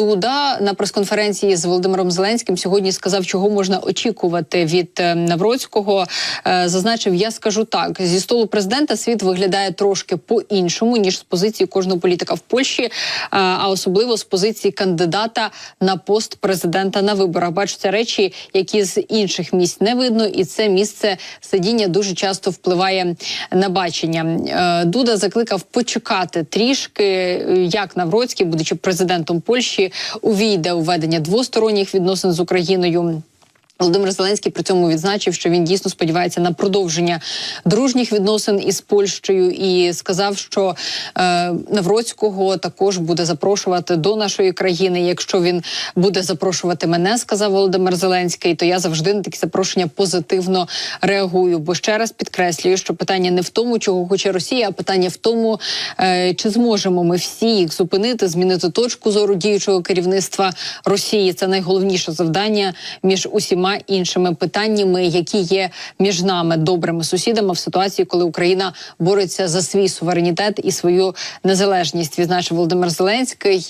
Дуда на прес-конференції з Володимиром Зеленським сьогодні сказав, чого можна очікувати від е, Навроцького. Е, Зазначив, я скажу так: зі столу президента світ виглядає трошки по-іншому ніж з позиції кожного політика в Польщі, е, а особливо з позиції кандидата на пост президента на виборах. Бачаться речі, які з інших місць не видно, і це місце сидіння дуже часто впливає на бачення. Дуда закликав почекати трішки, як Навроцький, будучи президентом Польщі, увійде у ведення двосторонніх відносин з Україною. Володимир Зеленський при цьому відзначив, що він дійсно сподівається на продовження дружніх відносин із Польщею, і сказав, що е, Навроцького також буде запрошувати до нашої країни. Якщо він буде запрошувати мене, сказав Володимир Зеленський, то я завжди на такі запрошення позитивно реагую. Бо ще раз підкреслюю, що питання не в тому, чого хоче Росія, а питання в тому, е, чи зможемо ми всі їх зупинити, змінити точку зору діючого керівництва Росії. Це найголовніше завдання між усіма іншими питаннями, які є між нами добрими сусідами в ситуації, коли Україна бореться за свій суверенітет і свою незалежність. Відзначив Володимир Зеленський.